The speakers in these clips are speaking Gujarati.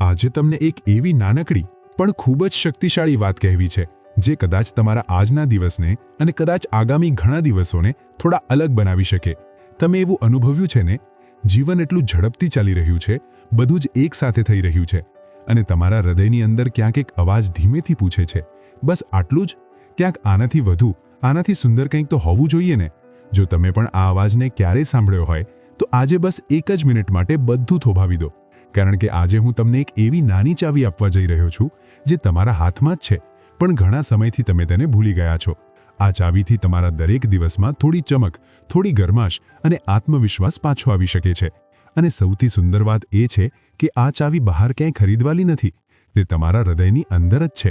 આજે તમને એક એવી નાનકડી, પણ ખૂબ જ શક્તિશાળી વાત કહેવી છે, જે કદાચ તમારા આજના દિવસને અને કદાચ આગામી ઘણા દિવસોને થોડા અલગ બનાવી શકે. તમે એવું અનુભવ્યું છે ને? જીવન એટલું ઝડપથી ચાલી રહ્યું છે, બધું જ એક સાથે થઈ રહ્યું છે, અને તમારા હૃદયની અંદર ક્યાંક એક અવાજ ધીમેથી પૂછે છે, બસ આટલું જ? ક્યાંક આનાથી વધુ, આનાથી સુંદર કંઈક તો હોવું જોઈએ ને? જો તમે પણ આ અવાજને ક્યારેય સાંભળ્યો હોય, તો આજે બસ એક જ મિનિટ માટે બધું થોભાવી દો. કારણ કે આજે હું તમને એક એવી નાની ચાવી આપવા જઈ રહ્યો છું, જે તમારા હાથમાં જ છે, પણ ઘણા સમયથી તમે તેને ભૂલી ગયા છો. આ ચાવીથી તમારા દરેક દિવસમાં થોડી ચમક, થોડી ગરમાશ અને આત્મવિશ્વાસ પાછો આવી શકે છે. અને સૌથી સુંદર વાત એ છે કે આ ચાવી બહાર ક્યાંય ખરીદવાલી નથી, તે તમારા હૃદયની અંદર જ છે.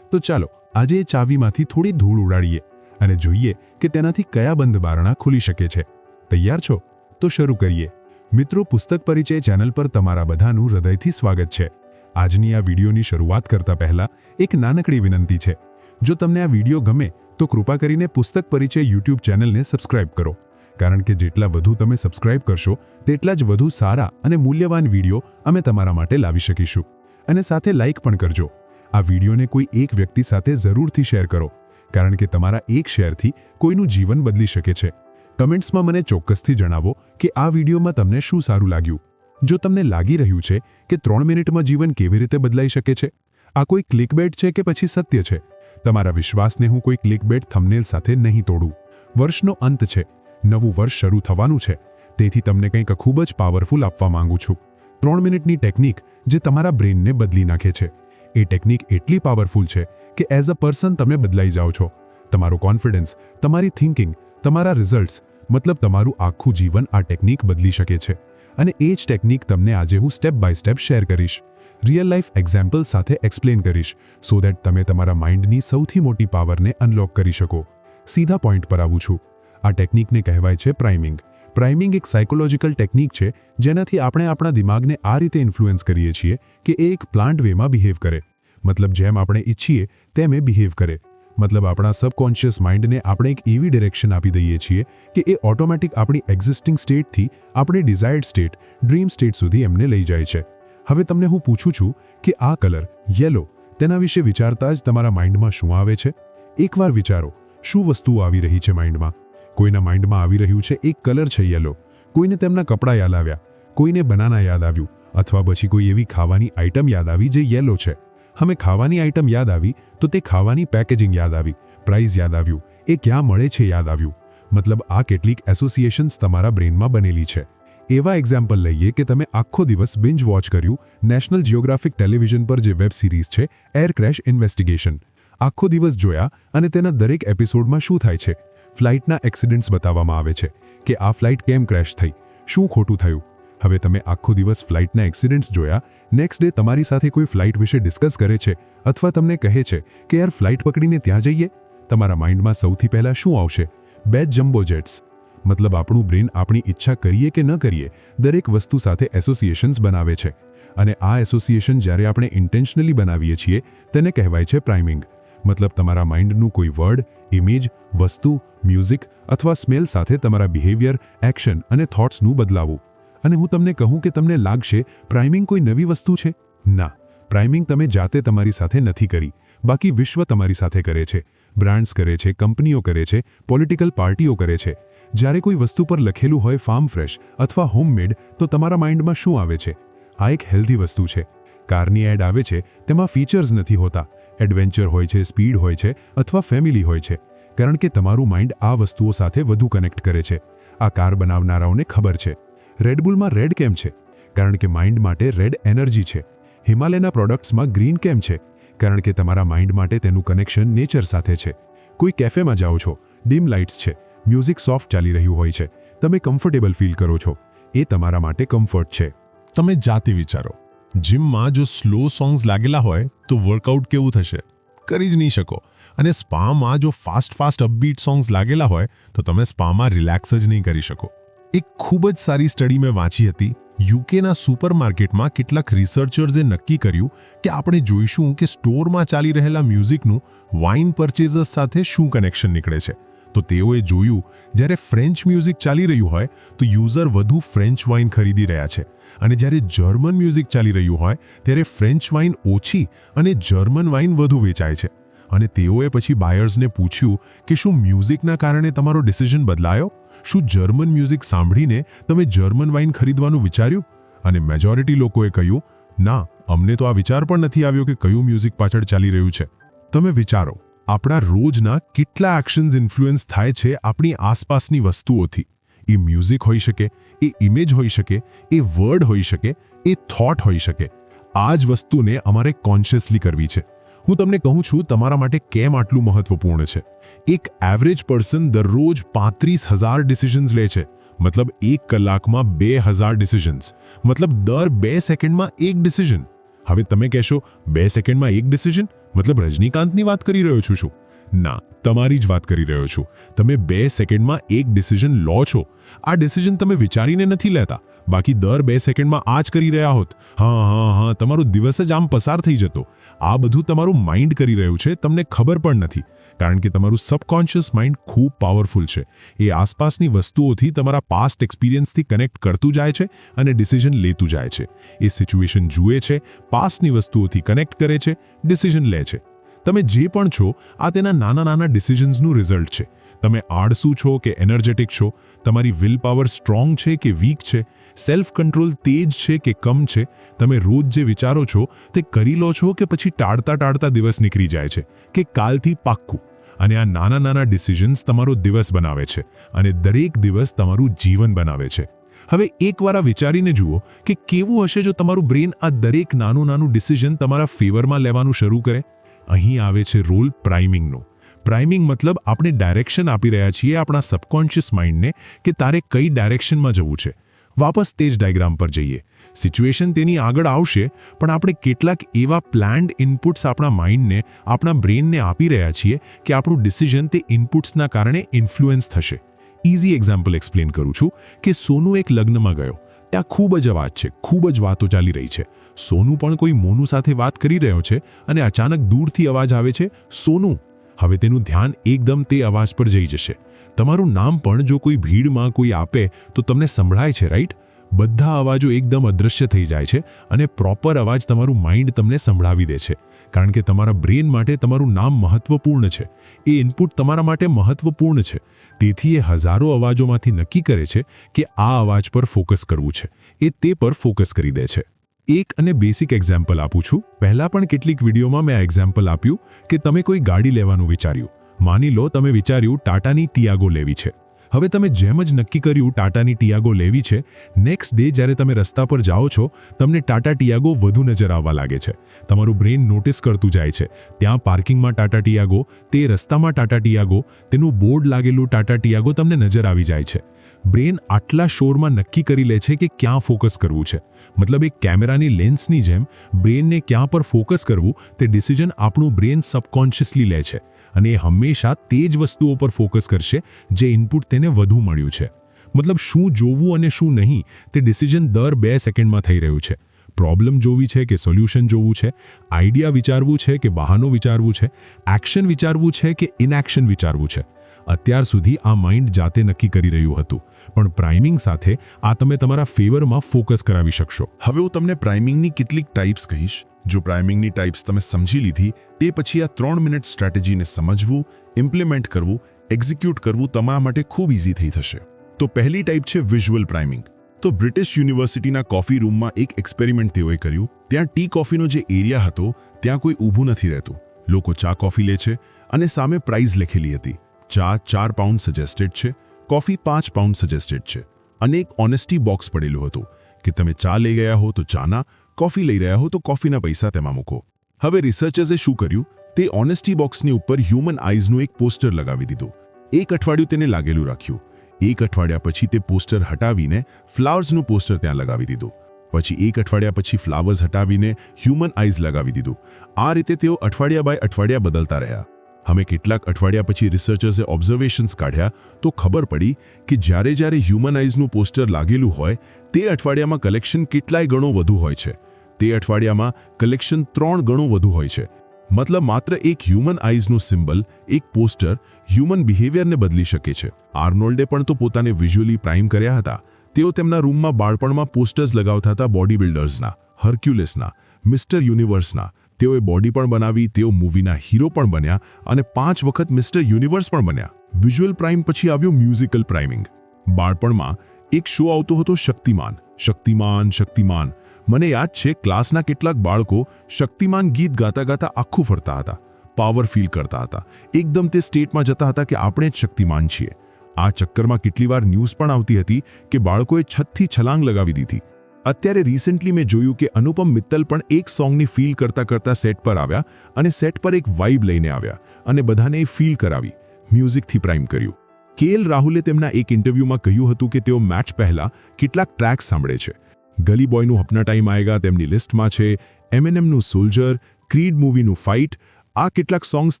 તો ચાલો, આજે એ ચાવીમાંથી થોડી ધૂળ ઉડાડીએ અને જોઈએ કે તેનાથી કયા બંધ બારણા ખુલી શકે છે. તૈયાર છો? તો શરૂ કરીએ. મિત્રો, પુસ્તક પરિચય ચેનલ પર તમારા બધાનું હૃદયથી સ્વાગત છે. આજની આ વિડીયોની શરૂઆત કરતા પહેલા એક નાનકડી વિનંતી છે. જો તમને આ વીડિયો ગમે, તો કૃપા કરીને પુસ્તક પરિચય યુટ્યુબ ચેનલને સબસ્ક્રાઇબ કરો. કારણ કે જેટલા વધુ તમે સબસ્ક્રાઇબ કરશો, તેટલા જ વધુ સારા અને મૂલ્યવાન વીડિયો અમે તમારા માટે લાવી શકીશું. અને સાથે લાઇક પણ કરજો. આ વિડીયોને કોઈ એક વ્યક્તિ સાથે જરૂરથી શેર કરો, કારણ કે તમારા એક શેરથી કોઈનું જીવન બદલી શકે છે. કમેન્ટ્સમાં મને ચોક્કસથી જણાવો કે આ વિડીયોમાં તમને શું સારું લાગ્યું. જો તમને લાગી રહ્યું છે કે ત્રણ મિનિટમાં જીવન કેવી રીતે બદલાઈ શકે છે, આ કોઈ ક્લિકબેટ છે કે પછી સત્ય છે? તમારા વિશ્વાસને હું કોઈ ક્લિકબેટ થમનેલ સાથે નહીં તોડું. વર્ષનો અંત છે. નવું વર્ષ શરૂ થવાનું છે. તેથી તમને કંઈક ખૂબ જ પાવરફુલ આપવા માંગુ છું. ત્રણ મિનિટની ટેકનિક જે તમારા બ્રેનને બદલી નાખે છે. એ ટેકનિક એટલી પાવરફુલ છે કે એઝ અ પર્સન તમે બદલાઈ જાઓ છો. તમારો કોન્ફિડન્સ, તમારી થિંકિંગ તમારા રિઝલ્ટ્સ મતલબ તમારું આખું જીવન આ ટેકનિક બદલી શકે છે. અને એ જ ટેકનિક તમને આજે હું સ્ટેપ બાય સ્ટેપ શેર કરીશ. રિયલ લાઈફ એક્ઝામ્પલ સાથે એક્સપ્લેન કરીશ સો દેટ તમે તમારા માઇન્ડની સૌથી મોટી પાવરને અનલોક કરી શકો. સીધા પોઈન્ટ પર આવું છું. આ ટેકનિકને કહેવાય છે પ્રાઇમિંગ પ્રાઇમિંગ એક સાયકોલોજીકલ ટેકનિક છે, જેનાથી આપણે આપણા દિમાગને આ રીતે ઇન્ફ્લુએન્સ કરીએ છીએ કે એ એક પ્લાન્ટ વેમાં બિહેવ કરે. મતલબ જેમ આપણે ઈચ્છીએ, તેમ એ બિહેવ કરે. મતલબ આપણા સબકોન્શિયસ માઇન્ડને આપણે એક એવી ડિરેક્શન આપી દઈએ છીએ કે એ ઓટોમેટિક આપણી એક્ઝિસ્ટિંગ સ્ટેટથી આપણે ડિઝાયર્ડ સ્ટેટ ડ્રીમ સ્ટેટ સુધી એમને લઈ જાય છે. હવે તમને હું પૂછું છું કે આ કલર યેલો તેના વિશે વિચારતા જ તમારા માઇન્ડમાં શું આવે છે? એકવાર વિચારો, શું વસ્તુઓ આવી રહી છે માઇન્ડમાં કોઈના માઇન્ડમાં આવી રહ્યું છે એક કલર છે યેલો કોઈને તેમના કપડાં યાદ આવ્યા, કોઈને બનાના યાદ આવ્યું, અથવા પછી કોઈ એવી ખાવાની આઇટમ યાદ આવી જે યેલો છે. હમે ખાવાની આઇટમ યાદ આવી તો તે ખાવાની પેકેજિંગ યાદ આવી પ્રાઇઝ યાદ આવ્યું, એ ક્યાં મળે છે યાદ આવ્યું. મતલબ આ કેટલીક એસોસિએશન્સ તમારા બ્રેનમાં બનેલી છે. એવા એક્ઝામ્પલ લઈએ કે તમે આખો દિવસ બિંજ વોચ કર્યું નેશનલ જિયોગ્રાફિક ટેલિવિઝન પર જે વેબ સિરીઝ છે એર ક્રેશ ઇન્વેસ્ટિગેશન આખો દિવસ જોયા અને તેના દરેક એપિસોડમાં શું થાય છે? ફ્લાઇટના એક્સિડન્ટ્સ બતાવવામાં આવે છે કે આ ફ્લાઇટ કેમ ક્રેશ થઈ? શું ખોટું થયું? હવે તમે આખો દિવસ ફ્લાઇટના એક્સિડન્ટ્સ જોયા, નેક્સ્ટ ડે તમારી સાથે કોઈ ફ્લાઇટ વિશે ડિસ્કસ કરે છે, અથવા તમને કહે છે કે યાર ફ્લાઇટ પકડીને ત્યાં જઈએ? તમારા માઇન્ડમાં સૌથી પહેલાં શું આવશે? બે જમ્બો જેટ્સ. મતલબ આપણું બ્રેન આપણી ઈચ્છા કરીએ કે ન કરીએ, દરેક વસ્તુ સાથે એસોસિએશન્સ બનાવે છે. અને આ એસોસિએશન જ્યારે આપણે ઇન્ટેન્શનલી બનાવીએ છીએ, તેને કહેવાય છે પ્રાઇમિંગ. મતલબ તમારા માઇન્ડનું કોઈ વર્ડ, ઇમેજ, વસ્તુ, મ્યુઝિક અથવા સ્મેલ સાથે તમારા બિહેવિયર, એક્શન અને થોટ્સનું બદલાવું. અને હું તમને કહું કે તમને લાગશે, પ્રાઇમિંગ કોઈ નવી વસ્તુ છે? ના, પ્રાઇમિંગ તમે જાતે તમારી સાથે નથી કરી. બાકી વિશ્વ તમારી સાથે કરે છે. બ્રાન્ડ્સ કરે છે, કંપનીઓ કરે છે, પોલિટિકલ પાર્ટીઓ કરે છે. જ્યારે કોઈ વસ્તુ પર લખેલું હોય ફાર્મ ફ્રેશ અથવા હોમમેડ, તો તમારા માઇન્ડમાં શું આવે છે? આ એક હેલ્ધી વસ્તુ છે. કારની એડ આવે છે, તેમાં ફીચર્સ નથી હોતા. એડવેન્ચર હોય છે, સ્પીડ હોય છે અથવા ફેમિલી હોય છે. કારણ કે તમારું માઇન્ડ આ વસ્તુઓ સાથે વધુ કનેક્ટ કરે છે. આ કાર બનાવનારાઓને ખબર છે. રેડબુલમાં રેડ કેમ છે? કારણ કે માઇન્ડ માટે રેડ એનર્જી છે. હિમાલયના પ્રોડક્ટ્સમાં ગ્રીન કેમ છે? કારણ કે તમારા માઇન્ડ માટે તેનું કનેક્શન નેચર સાથે છે. કોઈ કેફેમાં જાઓ છો ડીમ લાઇટ્સ છે મ્યુઝિક સોફ્ટ ચાલી રહ્યું હોય છે, તમે કમ્ફર્ટેબલ ફીલ કરો છો, એ તમારા માટે કમ્ફર્ટ છે. તમે જાતે વિચારો જિમમાં જો સ્લો સોંગ્સ લાગેલા હોય, તો વર્કઆઉટ કેવું થશે? કરી જ નહીં શકો. અને સ્પામાં જો ફાસ્ટ ફાસ્ટ અપબીટ સોંગ્સ લાગેલા હોય, તો તમે સ્પામાં રિલેક્સ જ નહીં કરી શકો. એક ખૂબ જ સારી સ્ટડી મેં વાંચી હતી. યુકેના સુપરમાર્કેટમાં કેટલાક રિસર્ચર્સે નક્કી કર્યું કે આપણે જોઈશું કે સ્ટોરમાં ચાલી રહેલા મ્યુઝિકનું વાઇન પરચેઝર્સ સાથે શું કનેક્શન નીકળે છે. તો તેઓએ જોયું, જ્યારે ફ્રેન્ચ મ્યુઝિક ચાલી રહ્યું હોય, તો યુઝર વધુ ફ્રેન્ચ વાઇન ખરીદી રહ્યા છે. અને જ્યારે જર્મન મ્યુઝિક ચાલી રહ્યું હોય, ત્યારે ફ્રેન્ચ વાઇન ઓછી અને જર્મન વાઇન વધુ વેચાય છે. અને તેઓએ પછી બાયર્સને પૂછ્યું કે શું મ્યુઝિકના કારણે તમારો ડિસિઝન બદલાયો? શું જર્મન મ્યુઝિક સાંભળીને તમે જર્મન વાઇન ખરીદવાનું વિચાર્યું? અને મેજોરિટી લોકોએ કહ્યું, ના, અમને તો આ વિચાર પણ નથી આવ્યો કે કયું મ્યુઝિક પાછળ ચાલી રહ્યું છે. તમે વિચારો, આપણા રોજના કેટલા એક્શન્સ ઇન્ફ્લુઅન્સ થાય છે આપણી આસપાસની વસ્તુઓથી. એ મ્યુઝિક હોઈ શકે, એ ઇમેજ હોઈ શકે, એ વર્ડ હોઈ શકે, એ થોટ હોઈ શકે. આ જ વસ્તુને અમારે કોન્શિયસલી કરવી છે. હું તમને કહું છું, તમારા માટે કેમ આટલું મહત્વપૂર્ણ છે? એક એવરેજ પર્સન દરરોજ પાંત્રીસ હજાર ડિસિઝન્સ લે છે. મતલબ એક કલાકમાં બે હજાર ડિસિઝન્સ મતલબ દર બે સેકન્ડમાં એક ડિસિઝન હવે તમે કહેશો, બે સેકન્ડમાં એક ડિસિઝન મતલબ રજનીકાંતની વાત કરી રહ્યો છું શું? ના, તમારી જ વાત કરી રહ્યો છું. તમે બે સેકન્ડમાં એક ડિસિઝન લો છો. આ ડિસિઝન તમે વિચારીને નથી લેતા. બાકી દર બે સેકન્ડમાં આ જ કરી રહ્યા હોત. હા હા હા, તમારો દિવસ જ આમ પસાર થઈ જતો. આ બધું તમારું માઇન્ડ કરી રહ્યું છે, તમને ખબર પણ નથી. કારણ કે તમારું સબકોન્શિયસ માઇન્ડ ખૂબ પાવરફુલ છે. એ આસપાસની વસ્તુઓથી તમારા પાસ્ટ એક્સપિરિયન્સથી કનેક્ટ કરતું જાય છે અને ડિસિઝન લેતું જાય છે. એ સિચ્યુએશન જુએ છે પાસ્ટની વસ્તુઓથી કનેક્ટ કરે છે ડિસિઝન લે છે. તમે જે પણ છો, આ તેના નાના નાના ડિસિઝન્સનું રિઝલ્ટ છે. તમે આળસુ છો કે એનર્જેટિક છો, તમારી વિલ પાવર સ્ટ્રોંગ છે કે વીક છે સેલ્ફ કંટ્રોલ તેજ છે કે કમ છે, તમે રોજ જે વિચારો છો, તે કરી લો છો કે પછી ટાળતા ટાળતા દિવસ નીકળી જાય છે, કે કાલથી પાક્કું. અને આ નાના નાના ડિસિઝન્સ તમારો દિવસ બનાવે છે અને દરેક દિવસ તમારું જીવન બનાવે છે. હવે એકવાર આ વિચારીને જુઓ કે કેવું હશે જો તમારું બ્રેન આ દરેક નાનું નાનું ડિસિઝન તમારા ફેવરમાં લેવાનું શરૂ કરે? અહીં આવે છે રોલ પ્રાઇમિંગનો પ્રાઇમિંગ મતલબ આપણે ડાયરેક્શન આપી રહ્યા છીએ આપણા સબકોન્શિયસ માઇન્ડને કે તારે કઈ ડાયરેક્શનમાં જવું છે. વાપસ તે જ ડાયગ્રામ પર જઈએ. સિચ્યુએશન તેની આગળ આવશે, પણ આપણે કેટલાક એવા પ્લાન્ડ ઇનપુટ્સ આપણા માઇન્ડને આપણા બ્રેનને આપી રહ્યા છીએ કે આપણું ડિસિઝન તે ઇનપુટ્સના કારણે ઇન્ફ્લુઅન્સ થશે. ઇઝી એક્ઝામ્પલ એક્સપ્લેન કરું છું કે સોનુ એક લગ્નમાં ગયો. ત્યાં ખૂબ જ અવાજ છે, ખૂબ જ વાતો ચાલી રહી છે. સોનુ પણ કોઈ મોનુ સાથે વાત કરી રહ્યો છે અને અચાનક દૂરથી અવાજ આવે છે, સોનુ. હવે તેનું ધ્યાન એકદમ તે અવાજ પર જઈ જશે. તમારું નામ પણ જો કોઈ ભીડમાં કોઈ આપે, તો તમને સંભળાય છે રાઈટ બધા અવાજો એકદમ અદૃશ્ય થઈ જાય છે અને પ્રોપર અવાજ તમારું માઇન્ડ તમને સંભળાવી દે છે. કારણ કે તમારા બ્રેન માટે તમારું નામ મહત્વપૂર્ણ છે. એ ઇનપુટ તમારા માટે મહત્વપૂર્ણ છે. તેથી એ હજારો અવાજોમાંથી નક્કી કરે છે કે આ અવાજ પર ફોકસ કરવું છે. એ તે પર ફોકસ કરી દે છે. એક અને બેસિક એક્ઝામ્પલ આપું છું. પહેલા પણ કેટલીક વિડીયોમાં મેં એક્ઝામ્પલ આપ્યું કે તમે કોઈ ગાડી લેવાનું વિચાર્યું. માની લો તમે વિચાર્યું ટાટાની ટિયાગો લેવી છે. હવે તમે જેમ જ નક્કી કર્યું ટાટાની ટિયાગો લેવી છે નેક્સ્ટ ડે જ્યારે તમે રસ્તા પર જાઓ છો, તમને ટાટા ટિયાગો વધુ નજર આવવા લાગે છે. તમારું બ્રેન નોટિસ કરતું જાય છે. ત્યાં પાર્કિંગમાં ટાટા ટિયાગો, તે રસ્તામાં ટાટા ટિયાગો, તેનું બોર્ડ લાગેલું ટાટા ટિયાગો તમને નજર આવી જાય છે. બ્રેન આટલા શોરમાં નક્કી કરી લે છે કે ક્યાં ફોકસ કરવું છે. મતલબ એક કેમેરાની લેન્સની જેમ બ્રેનને ક્યાં પર ફોકસ કરવું તે ડિસિઝન આપણું બ્રેન સબકોન્શિયસલી લે છે. અને એ હંમેશા તે જ વસ્તુઓ પર ફોકસ કરશે જે ઇનપુટ તેને વધુ મળ્યું છે. મતલબ શું જોવું અને શું નહીં તે ડિસિઝન દર બે સેકન્ડમાં થઈ રહ્યું છે. પ્રોબ્લેમ જોવી છે કે સોલ્યુશન જોવું છે. આઈડિયા વિચારવું છે કે બહાનો વિચારવું છે. એક્શન વિચારવું છે કે ઇનએક્શન વિચારવું છે. અત્યાર સુધી આ માઇન્ડ જાતે નક્કી કરી રહ્યું હતું. પણ પ્રાઇમિંગ સાથે આ તમે તમારા ફેવરમાં ફોકસ કરાવી શકશો. હવે હું તમને પ્રાઇમિંગની કેટલીક ટાઈપ્સ કહીશ. જો પ્રાઇમિંગની ટાઈપ્સ તમે સમજી લીધી, તે પછી આ ત્રણ મિનિટ સ્ટ્રેટેજીને સમજવું ઇમ્પ્લિમેન્ટ કરવું એક્ઝિક્યુટ કરવું તમારા માટે ખૂબ ઇઝી થઈ થશે. તો પહેલી ટાઈપ છે વિઝ્યુઅલ પ્રાઇમિંગ તો બ્રિટિશ યુનિવર્સિટીના કોફી રૂમમાં એક એક્સપેરિમેન્ટ તેઓએ કર્યું. ત્યાં ટી કોફીનો જે એરિયા હતો, ત્યાં કોઈ ઊભું નથી રહેતું. લોકો ચા કોફી લે છે અને સામે પ્રાઇઝ લખેલી હતી. ચા ચાર પાઉન્ડ સજેસ્ટેડ છે કોફી પાંચ પાઉન્ડ સજેસ્ટેડ છે. અને એક ઓનેસ્ટી બોક્સ પડેલું હતું કે તમે ચા લઈ ગયા હો તો ચાના કોફી લઈ રહ્યા હો તો કોફીના પૈસા તેમાં મૂકો. હવે રિસર્ચર્સે શું કર્યું? તે ઓનેસ્ટી બોક્સની ઉપર હ્યુમન આઈઝનું એક પોસ્ટર લગાવી દીધું. એક અઠવાડિયું તેને લાગેલું રાખ્યું. એક અઠવાડિયા પછી તે પોસ્ટર હટાવીને ફ્લાવર્સનું પોસ્ટર ત્યાં લગાવી દીધું. પછી એક અઠવાડિયા પછી ફ્લાવર્સ હટાવીને હ્યુમન આઈઝ લગાવી દીધું. આ રીતે તેઓ અઠવાડિયા બાય અઠવાડિયા બદલતા રહ્યા. અમે કેટલાક અઠવાડિયા પછી રિસર્ચર્સે ઓબ્ઝર્વેશન્સ કાઢ્યા તો ખબર પડી કે જ્યારે જ્યારે હ્યુમનાઇઝનું પોસ્ટર લાગેલું હોય, તે અઠવાડિયામાં કલેક્શન કેટલાય ગણો વધુ હોય છે. તે અઠવાડિયામાં કલેક્શન ત્રણ ગણું વધુ હોય છે. મતલબ માત્ર એક હ્યુમન આઈઝનું સિમ્બલ એક પોસ્ટર હ્યુમન બિહેવિયરને બદલી શકે છે. આર્નોલ્ડે પણ તો પોતાને વિઝ્યુઅલી પ્રાઇમ કર્યા હતા. તેઓ તેમના રૂમમાં બાળપણમાં પોસ્ટર્સ લગાવતા હતા બોડી બિલ્ડર્સના હર્ક્યુલેસના મિસ્ટર યુનિવર્સના તેઓએ બોડી પણ બનાવી, તેઓ મૂવીના હીરો પણ બન્યા અને પાંચ વખત મિસ્ટર યુનિવર્સ પણ બન્યા. વિઝ્યુઅલ પ્રાઇમ પછી આવ્યો મ્યુઝિકલ પ્રાઇમિંગ બાળપણમાં એક શો આવતો હતો શક્તિમાન. શક્તિમાન શક્તિમાન. મને યાદ છે, ક્લાસના કેટલાક બાળકો શક્તિમાન ગીત ગાતા ગાતા આખું ફરતા હતા. પાવર ફીલ કરતા હતા. એકદમ તે સ્ટેટમાં જતા હતા કે આપણે જ શક્તિમાન છીએ. આ ચક્કરમાં કેટલી વાર ન્યૂઝ પણ આવતી હતી કે બાળકોએ છતથી છલાંગ લગાવી દીધી. અત્યારે રિસેન્ટલી મેં જોયું કે અનુપમ મિત્તલ પણ એક સોંગની ફીલ કરતા કરતા સેટ પર આવ્યા અને સેટ પર એક વાઇબ લઈને આવ્યા અને બધાને એ ફીલ કરાવી મ્યુઝિકથી પ્રાઇમ કર્યું. કેએલ રાહુલે તેમના એક ઇન્ટરવ્યૂમાં કહ્યું હતું કે તેઓ મેચ પહેલા કેટલાક ટ્રેક સાંભળે છે. ગલી બોયનું હપના ટાઈમ આયેગા, તેમની લિસ્ટમાં છે એમએનએમનું સોલ્જર ક્રીડ મૂવીનું ફાઇટ આ કેટલાક સોંગ્સ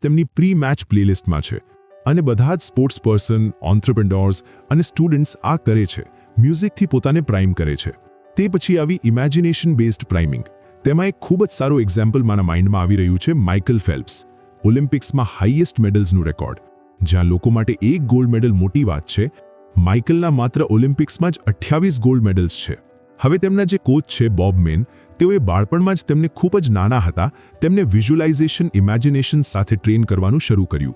તેમની પ્રી મેચ પ્લેલિસ્ટમાં છે. અને બધા જ સ્પોર્ટ્સ પર્સન ઓન્ટરપ્રિન્ડોર્સ અને સ્ટુડન્ટ્સ આ કરે છે મ્યુઝિકથી પોતાને પ્રાઇમ કરે છે. તે પછી આવી ઇમેજિનેશન બેઝડ પ્રાઇમિંગ તેમાં એક ખૂબ જ સારું એક્ઝામ્પલ મારા માઇન્ડમાં આવી રહ્યું છે માઇકલ ફેલ્પ્સ ઓલિમ્પિક્સમાં હાઈએસ્ટ મેડલ્સનું રેકોર્ડ જ્યાં લોકો માટે એક ગોલ્ડ મેડલ મોટી વાત છે માઇકલના માત્ર ઓલિમ્પિક્સમાં જ અઠ્યાવીસ ગોલ્ડ મેડલ્સ છે. હવે તેમના જે કોચ છે બોબ મેન તેઓએ બાળપણમાં જ તેમને ખૂબ જ નાના હતા, તેમને વિઝ્યુલાઇઝેશન ઇમેજિનેશન સાથે ટ્રેન કરવાનું શરૂ કર્યું.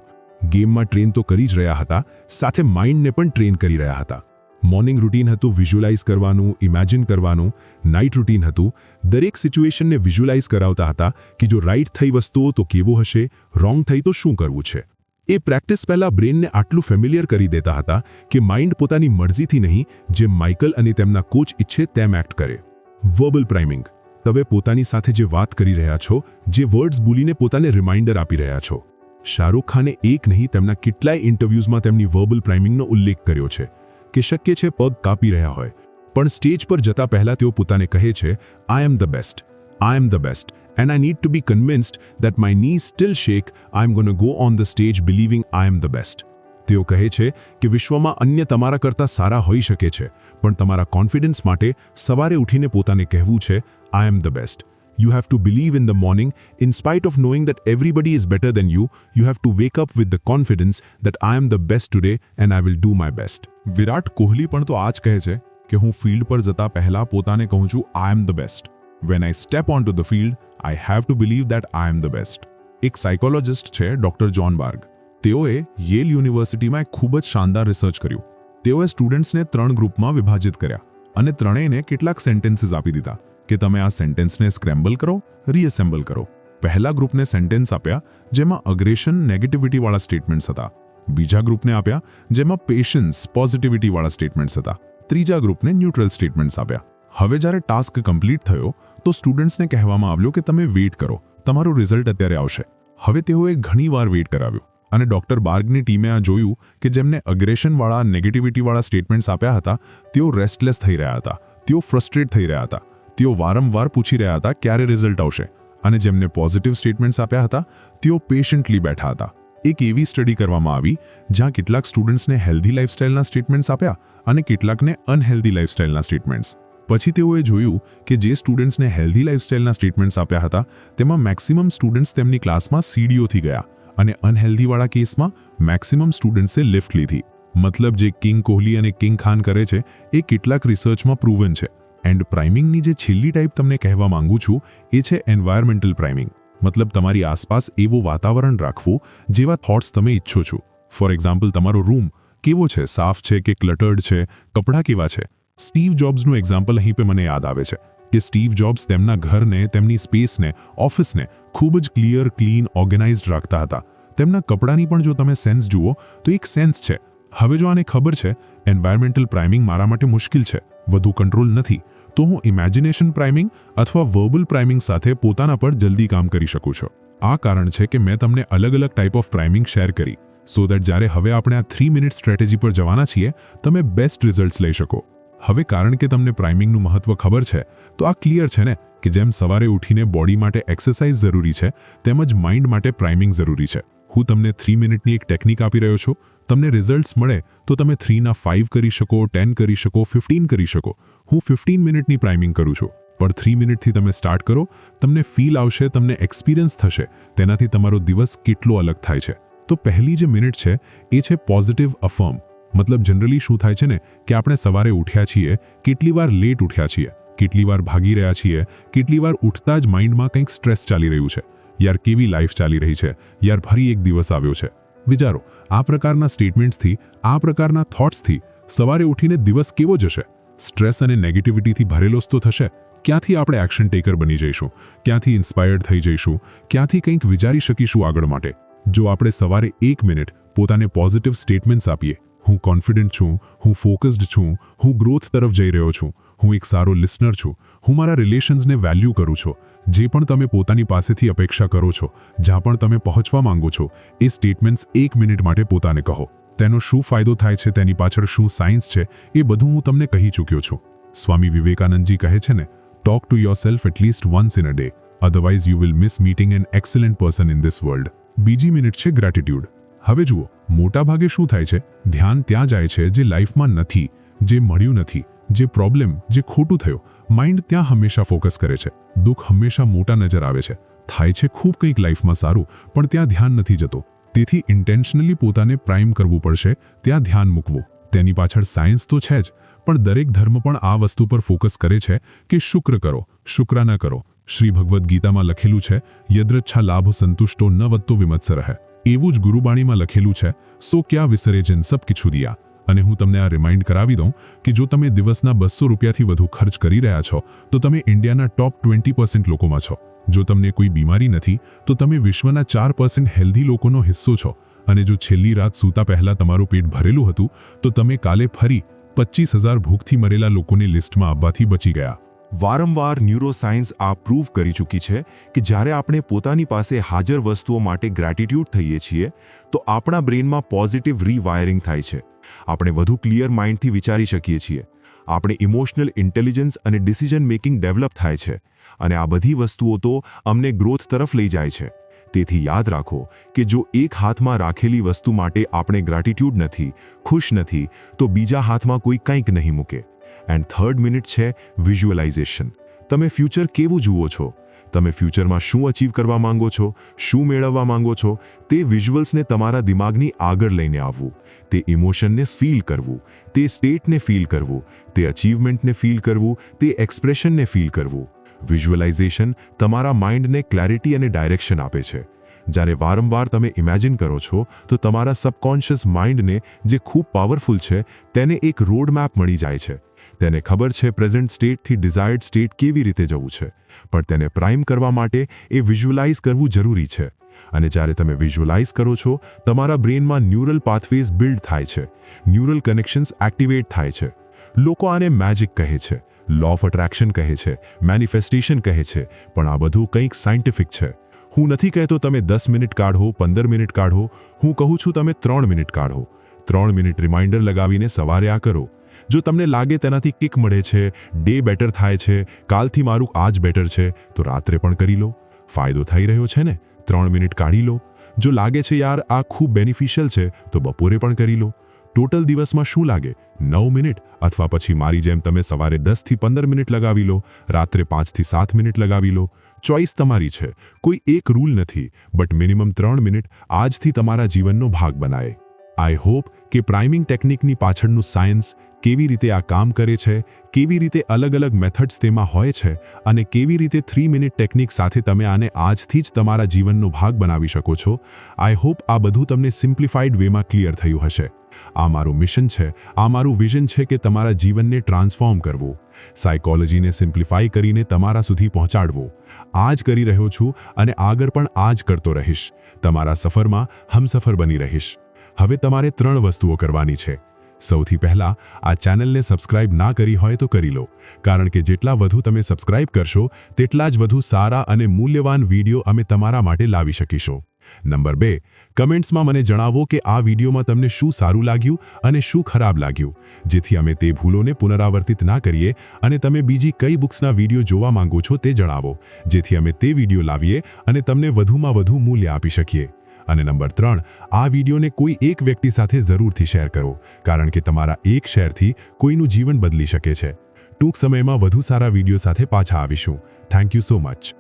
ગેમમાં ટ્રેન તો કરી જ રહ્યા હતા, સાથે માઇન્ડને પણ ટ્રેન કરી રહ્યા હતા. મોર્નિંગ રૂટીન હતું વિઝ્યુલાઇઝ કરવાનું, ઇમેજિન કરવાનું, નાઇટ રૂટીન હતું. દરેક સિચ્યુએશનને વિઝ્યુલાઇઝ કરાવતા હતા કે જો રાઇટ થઈ વસ્તુઓ તો કેવો હશે, રોંગ થઈ તો શું કરવું છે. એ પ્રેક્ટિસ પહેલાં બ્રેનને આટલું ફેમિલિયર કરી દેતા હતા કે માઇન્ડ પોતાની મરજીથી નહીં જેમ માઇકલ અને તેમના કોચ ઈચ્છે તેમ એક્ટ કરે. વર્બલ પ્રાઇમિંગ તમે પોતાની સાથે જે વાત કરી રહ્યા છો, જે વર્ડ્સ બોલીને પોતાને રિમાઇન્ડર આપી રહ્યા છો. શાહરૂખ ખાને એક નહીં, તેમના કેટલાય ઇન્ટરવ્યૂઝમાં તેમની વર્બલ પ્રાઇમિંગનો ઉલ્લેખ કર્યો છે. કે શક્ય છે પગ કાપી રહ્યા હોય પણ સ્ટેજ પર જતા પહેલા તેઓ પોતાને કહે છે I am the best I am the best and I need to be convinced that my knees still shake. I'm going to go on the stage believing I am the best. તેઓ કહે છે કે વિશ્વમાં અન્ય તમારા કરતાં સારા હોઈ શકે છે, પણ તમારા કોન્ફિડન્સ માટે સવારે ઉઠીને પોતાને કહેવું છે I am the best You have to believe in the morning, in spite of knowing that everybody is better than you, you have to wake up with the confidence that I am the best today and I will do my best. Virat Kohli પણ તો આ જ કહે છે કે હું ફિલ્ડ પર જતા પહેલા પોતાને કહું છું I am the best when I step on to the field I have to believe that I am the best એક સાયકોલોજિસ્ટ છે ડોક્ટર જોન બાર્ગ તેઓએ યેલ યુનિવર્સિટીમાં એક ખૂબ જ શાનદાર રિસર્ચ કર્યું તેઓએ સ્ટુડન્ટ્સને ત્રણ ગ્રુપમાં વિભાજિત કર્યા અને ત્રણેયને કેટલાક સેન્ટેન્સીસ આપી દીધા કે તમે આ સેન્ટેન્સને સ્ક્રેમ્બલ કરો રીએસેમ્બલ કરો. પહેલા ગ્રુપને સેન્ટેન્સ આપ્યા, જેમાં અગ્રેશન નેગેટિવિટીવાળા સ્ટેટમેન્ટ્સ હતા. બીજા ગ્રુપને આપ્યા, જેમાં પેશન્સ પોઝિટિવિટીવાળા સ્ટેટમેન્ટ્સ હતા. ત્રીજા ગ્રુપને ન્યુટ્રલ સ્ટેટમેન્ટ્સ આપ્યા. હવે જ્યારે ટાસ્ક કમ્પ્લીટ થયો, તો સ્ટુડન્ટ્સને કહેવામાં આવ્યું કે તમે વેઇટ કરો. તમારું રિઝલ્ટ અત્યારે આવશે. હવે તેઓએ ઘણીવાર વેઇટ કરાવ્યું. અને ડોક્ટર બાર્ગની ટીમે આ જોયું કે જેમને અગ્રેશનવાળા નેગેટિવિટીવાળા સ્ટેટમેન્ટ્સ આપ્યા હતા, તેઓ રેસ્ટલેસ થઈ રહ્યા હતા. તેઓ ફ્રસ્ટ્રેટ થઈ રહ્યા હતા. તેઓ વારંવાર પૂછી રહ્યા હતા, ક્યારે રિઝલ્ટ આવશે? અને જેમને પોઝિટિવ સ્ટેટમેન્ટ્સ આપ્યા હતા, તેઓ પેશન્ટલી બેઠા હતા. એક એવી સ્ટડી કરવામાં આવી, જ્યાં કેટલાક સ્ટુડન્ટ્સને હેલ્ધી લાઇફસ્ટાઇલના સ્ટેટમેન્ટ્સ આપ્યા અને કેટલાકને અનહેલ્ધી લાઇફસ્ટાઇલના સ્ટેટમેન્ટ્સ પછી તેઓએ જોયું કે જે સ્ટુડન્ટ્સને હેલ્ધી લાઇફસ્ટાઇલના સ્ટેટમેન્ટ્સ આપ્યા હતા, તેમાં મેક્સિમમ સ્ટુડન્ટ્સ તેમની ક્લાસમાં સીડીઓથી ગયા અને અનહેલ્ધીવાળા કેસમાં મેક્સિમમ સ્ટુડન્ટ્સે લિફ્ટ લીધી. મતલબ જે કિંગ કોહલી અને કિંગ ખાન કરે છે, એ કેટલાક રિસર્ચમાં પ્રૂવન છે. એન્ડ પ્રાઇમિંગની જે છેલ્લી ટાઈપ તમને કહેવા માંગુ છું, એ છે એન્વાયરમેન્ટલ પ્રાઇમિંગ મતલબ તમારી આસપાસ એવું વાતાવરણ રાખવું જેવા થોટ્સ તમે ઈચ્છો છો. ફોર એક્ઝામ્પલ તમારો રૂમ કેવો છે? સાફ છે કે ક્લટર્ડ છે? કપડાં કેવા છે? સ્ટીવ જોબ્સનું એક્ઝામ્પલ અહીં પે મને યાદ આવે છે કે સ્ટીવ જોબ્સ તેમના ઘરને, તેમની સ્પેસને ઓફિસને ખૂબ જ ક્લિયર ક્લીન ઓર્ગેનાઇઝડ રાખતા હતા. તેમના કપડાની પણ જો તમે સેન્સ જુઓ, તો એક સેન્સ છે. હવે જો આને ખબર છે એન્વાયરમેન્ટલ પ્રાઇમિંગ મારા માટે મુશ્કેલ છે. વધુ કંટ્રોલ નથી. તો હું ઇમેજિનેશન પ્રાઇમિંગ અથવા વર્બલ પ્રાઇમિંગ સાથે પોતાના પર જલ્દી કામ કરી શકું છું. આ કારણ છે કે મેં તમને અલગ અલગ ટાઈપ ઓફ પ્રાઇમિંગ શેર કરી. સો દેટ જ્યારે હવે આપણે આ થ્રી મિનિટ સ્ટ્રેટેજી પર જવાના છીએ, તમે બેસ્ટ રિઝલ્ટ્સ લઈ શકો. હવે કારણ કે તમને પ્રાઇમિંગનું મહત્વ ખબર છે, તો આ ક્લિયર છે ને કે જેમ સવારે ઉઠીને બોડી માટે એક્સરસાઇઝ જરૂરી છે, તેમજ માઇન્ડ માટે પ્રાઇમિંગ જરૂરી છે. હું તમને થ્રી મિનિટની એક ટેકનિક આપી રહ્યો છું. તમને રિઝલ્ટ્સ મળે તો તમે થ્રીના ફાઇવ કરી શકો ટેન કરી શકો ફિફ્ટીન કરી શકો. હું ફિફ્ટીન મિનિટની પ્રાઇમિંગ કરું છું. પણ થ્રી મિનિટથી તમે સ્ટાર્ટ કરો, તમને ફીલ આવશે, તમને એક્સપિરિયન્સ થશે. તેનાથી તમારો દિવસ કેટલો અલગ થાય છે. તો પહેલી જે મિનિટ છે, એ છે પોઝિટિવ અફર્મ મતલબ જનરલી શું થાય છે ને, કે આપણે સવારે ઉઠ્યા છીએ, કેટલી વાર લેટ ઉઠ્યા છીએ, કેટલી વાર ભાગી રહ્યા છીએ, કેટલી વાર ઉઠતા જ માઇન્ડમાં કંઈક સ્ટ્રેસ ચાલી રહ્યું છે. યાર કેવી લાઈફ ચાલી રહી છે, યાર ફરી એક દિવસ આવ્યો છે. વિચારો, આ પ્રકારના સ્ટેટમેન્ટ્સથી આ પ્રકારના થોટ્સથી સવારે ઉઠીને દિવસ કેવો જશે? સ્ટ્રેસ અને નેગેટિવિટીથી ભરેલો જ તો થશે, ક્યાંથી આપણે એક્શન ટેકર બની જઈશું, ક્યાંથી ઇન્સ્પાયર્ડ થઈ જઈશું, ક્યાંથી કંઈક વિચારી શકીશું આગળ માટે. જો આપણે સવારે એક મિનિટ પોતાને પોઝિટિવ સ્ટેટમેન્ટ્સ આપીએ, હું કોન્ફિડન્ટ છું, હું ફોકસ્ડ છું, હું ગ્રોથ તરફ જઈ રહ્યો છું, હું એક સારો લિસનર છું, હું મારા રિલેશન્સને વેલ્યુ કરું છું, જે પણ તમે પોતાની પાસેથી અપેક્ષા કરો છો, જ્યાં પણ તમે પહોંચવા માંગો છો, એ સ્ટેટમેન્ટ્સ એક મિનિટ માટે પોતાને કહો. તેનો શું ફાયદો થાય છે, તેની પાછળ શું સાયન્સ છે, એ બધું હું તમને કહી ચૂક્યો છું. સ્વામી વિવેકાનંદજી કહે છે ને talk to yourself at least once in a day otherwise you will miss meeting an excellent person in this world બીજી મિનિટ છે ગ્રેટિટ્યૂડ હવે જુઓ મોટાભાગે શું થાય છે? ધ્યાન ત્યાં જાય છે જે લાઈફમાં નથી, જે મળ્યું નથી, જે પ્રોબ્લેમ જે ખોટું થયો. માઇન્ડ ત્યાં હંમેશા ફોકસ કરે છે. દુઃખ હંમેશા મોટા નજર આવે છે. થાય છે ખૂબ કંઈક લાઈફમાં સારું, પણ ત્યાં ધ્યાન નથી જતો. તેથી ઇન્ટેન્શનલી પોતાને પ્રાઇમ કરવું પડશે, ત્યાં ધ્યાન મૂકવું. તેની પાછળ સાયન્સ તો છે જ, પણ દરેક ધર્મ પણ આ વસ્તુ પર ફોકસ કરે છે કે શુક્ર કરો, શુક્રાના કરો. શ્રી ભગવદ્ ગીતામાં લખેલું છે, યદ્રચ્છા લાભ સંતુષ્ટો ન વધતો વિમત્સ રહે. એવું જ ગુરુબાણીમાં લખેલું છે, સો ક્યાં વિસરે જન સબ કિછુ અને હું તમને આ રિમાઇન્ડ કરાવી દઉં કે જો તમે દિવસના બસો રૂપિયાથી વધુ ખર્ચ કરી રહ્યા છો, તો તમે ઇન્ડિયાના ટોપ ટ્વેન્ટી લોકોમાં છો. જો તમને કોઈ બીમારી નથી, તો તમે વિશ્વના ચાર પર્સન્ટ હેલ્ધી લોકોનો હિસ્સો છો. અને જો છેલ્લી રાત સૂતા પહેલા તમારું પેટ ભરેલું હતું, તો તમે કાલે ફરી પચીસ હજાર ભૂખથી મરેલા લોકોની લિસ્ટમાં આવવાથી બચી ગયા. વારંવાર ન્યુરોસાયન્સ આ પ્રૂવ કરી ચૂકી છે કે જ્યારે આપણે પોતાની પાસે હાજર વસ્તુઓ માટે ગ્રેટિટ્યૂડ થઈએ છીએ, તો આપણા બ્રેનમાં પોઝિટિવ રીવાયરિંગ થાય છે. આપણે વધુ ક્લિયર માઇન્ડથી વિચારી શકીએ છીએ. આપણે ઇમોશનલ ઇન્ટેલિજન્સ અને ડિસિઝન મેકિંગ ડેવલપ થાય છે. અને આ બધી વસ્તુઓ તો અમને ગ્રોથ તરફ લઈ જાય છે. તેથી યાદ રાખો કે જો એક હાથમાં રાખેલી વસ્તુ માટે આપણે ગ્રેટિટ્યૂડ નથી, ખુશ નથી, તો બીજા હાથમાં કોઈ કંઈક નહીં મૂકે. એન્ડ થર્ડ મિનિટ છે વિઝ્યુઅલાઇઝેશન તમે ફ્યુચર કેવું જુઓ છો? તમે ફ્યુચરમાં શું અચીવ કરવા માંગો છો, શું મેળવવા માંગો છો, તે વિઝ્યુઅલ્સને તમારા દિમાગની આગળ લઈને આવવું, તે ઇમોશનને ફીલ કરવું, તે સ્ટેટને ફીલ કરવું, તે અચીવમેન્ટને ફીલ કરવું, તે એક્સપ્રેશનને ફીલ કરવું. વિઝ્યુઅલાઇઝેશન તમારા માઇન્ડને ક્લેરિટી અને ડાયરેક્શન આપે છે. જ્યારે વારંવાર તમે ઇમેજિન કરો છો, તો તમારા સબકોન્શિયસ માઇન્ડને જે ખૂબ પાવરફુલ છે, તેને એક રોડ મેપ મળી જાય છે. તેને ખબર છે પ્રેઝન્ટ સ્ટેટથી ડિઝાયર્ડ સ્ટેટ કેવી રીતે જવું છે. પણ તેને પ્રાઇમ કરવા માટે એ વિઝ્યુઅલાઇઝ કરવું જરૂરી છે. અને જ્યારે તમે વિઝ્યુઅલાઇઝ કરો છો, તમારા બ્રેનમાં ન્યુરલ પાથવેઝ બિલ્ડ થાય છે. ન્યુરલ કનેક્શન્સ એક્ટિવેટ થાય છે. લોકો આને મેજિક કહે છે લો ઓફ અટ્રેક્શન કહે છે મેનિફેસ્ટેશન કહે છે, પણ આ બધું કંઈક સાયન્ટિફિક છે. હું નથી કહેતો તમે દસ મિનિટ કાઢો, પંદર મિનિટ કાઢો. હું કહું છું તમે ત્રણ મિનિટ કાઢો. ત્રણ મિનિટ રિમાઇન્ડર લગાવીને સવારે આ કરો. જો તમને લાગે તેનાથી કિક મળે છે, ડે બેટર થાય છે, કાલથી મારું આજ બેટર છે, તો રાત્રે પણ કરી લો. ફાયદો થઈ રહ્યો છે ને? ત્રણ મિનિટ કાઢી લો. જો લાગે છે યાર આ ખૂબ બેનિફિશિયલ છે, તો બપોરે પણ કરી લો. ટોટલ દિવસમાં શું લાગે? નવ મિનિટ? અથવા પછી મારી જેમ તમે સવારે દસથી પંદર મિનિટ લગાવી લો, રાત્રે પાંચથી સાત મિનિટ લગાવી લો. ચોઈસ તમારી છે. કોઈ એક રૂલ નથી બટ મિનિમમ ત્રણ મિનિટ આજથી તમારા જીવનનો ભાગ બનાવે. આઈ હોપ કે પ્રાઇમિંગ ટેકનિકની પાછળનું સાયન્સ કેવી રીતે આ કામ કરે છે, કેવી રીતે અલગ અલગ મેથડ્સ તેમાં હોય છે અને કેવી રીતે થ્રી મિનિટ ટેકનિક સાથે તમે આને આજથી જ તમારા જીવનનો ભાગ બનાવી શકો છો આઈ હોપ આ બધું તમને સિમ્પ્લિફાઈડ વેમાં ક્લિયર થયું હશે. આ મારું મિશન છે, આ મારું વિઝન છે કે તમારા જીવનને ટ્રાન્સફોર્મ કરવું. સાયકોલોજીને સિમ્પ્લિફાઈ કરીને તમારા સુધી પહોંચાડવું. આ જ કરી રહ્યો છું અને આગળ પણ આ જ કરતો રહીશ. તમારા સફરમાં હમસફર બની રહીશ. હવે તમારે ત્રણ વસ્તુઓ કરવાની છે. સૌથી પહેલા, આ ચેનલને સબસ્ક્રાઇબ ના કરી હોય તો કરી લો, કારણ કે જેટલા વધુ તમે સબસ્ક્રાઇબ કરશો, તેટલા જ વધુ સારા અને મૂલ્યવાન વીડિયો અમે તમારા માટે લાવી શકીશું. નંબર બે, કમેન્ટ્સમાં મને જણાવો કે આ વિડીયોમાં તમને શું સારું લાગ્યું અને શું ખરાબ લાગ્યું, જેથી અમે તે ભૂલોને પુનરાવર્તિત ના કરીએ અને તમે બીજી કઈ બુક્સના વીડિયો જોવા માંગો છો તે જણાવો, જેથી અમે તે વીડિયો લાવીએ અને તમને વધુમાં વધુ મૂલ્ય આપી શકીએ. અને નંબર ત્રણ, આ વિડીયોને કોઈ એક વ્યક્તિ સાથે જરૂરથી શેર કરો, કારણ કે તમારા એક શેરથી કોઈનું જીવન બદલી શકે છે. ટૂંક સમયમાં વધુ સારા વીડિયો સાથે પાછા આવીશું. Thank you so much